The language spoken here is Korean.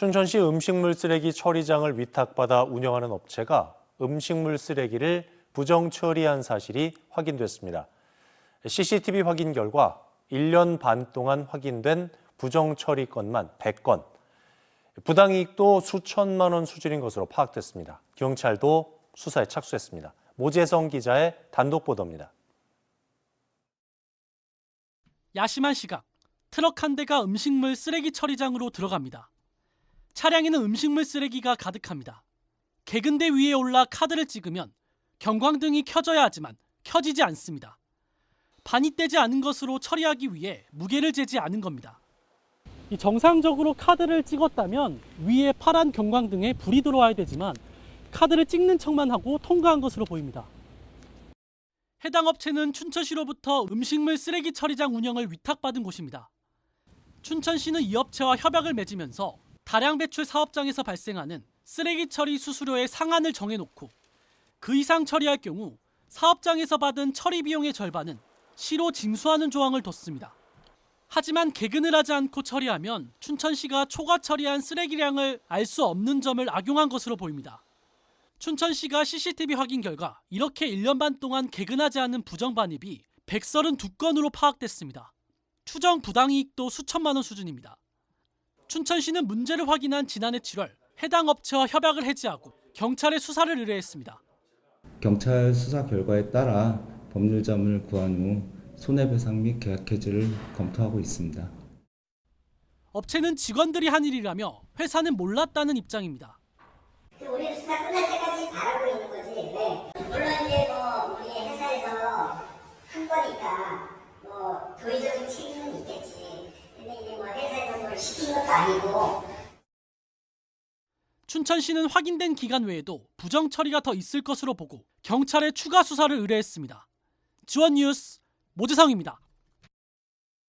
춘천시 음식물 쓰레기 처리장을 위탁받아 운영하는 업체가 음식물 쓰레기를 부정 처리한 사실이 확인됐습니다. CCTV 확인 결과 1년 반 동안 확인된 부정 처리 건만 100건, 부당이익도 수천만 원 수준인 것으로 파악됐습니다. 경찰도 수사에 착수했습니다. 모재성 기자의 단독 보도입니다. 야심한 시각, 트럭 한 대가 음식물 쓰레기 처리장으로 들어갑니다. 차량에는 음식물 쓰레기가 가득합니다. 개근대 위에 올라 카드를 찍으면 경광등이 켜져야 하지만 켜지지 않습니다. 반입되지 않은 것으로 처리하기 위해 무게를 재지 않은 겁니다. 이 정상적으로 카드를 찍었다면 위에 파란 경광등에 불이 들어와야 되지만 카드를 찍는 척만 하고 통과한 것으로 보입니다. 해당 업체는 춘천시로부터 음식물 쓰레기 처리장 운영을 위탁받은 곳입니다. 춘천시는 이 업체와 협약을 맺으면서 다량 배출 사업장에서 발생하는 쓰레기 처리 수수료의 상한을 정해놓고 그 이상 처리할 경우 사업장에서 받은 처리 비용의 절반은 시로 징수하는 조항을 뒀습니다. 하지만 개근을 하지 않고 처리하면 춘천시가 초과 처리한 쓰레기량을 알 수 없는 점을 악용한 것으로 보입니다. 춘천시가 CCTV 확인 결과 이렇게 1년 반 동안 개근하지 않은 부정 반입이 132건으로 파악됐습니다. 추정 부당이익도 수천만 원 수준입니다. 춘천시는 문제를 확인한 지난해 7월 해당 업체와 협약을 해지하고 경찰에 수사를 의뢰했습니다. 경찰 수사 결과에 따라 법률자문을 구한 후 손해배상 및 계약 해지를 검토하고 있습니다. 업체는 직원들이 한 일이라며 회사는 몰랐다는 입장입니다. 우리 수사 끝날 때까지 바라고 있는 거지. 네. 물론 이제 뭐 우리 회사에서 한 거니까 것도 아니고 춘천시는 확인된 기간 외에도 부정 처리가 더 있을 것으로 보고 경찰에 추가 수사를 의뢰했습니다. 지원 뉴스 모재성입니다.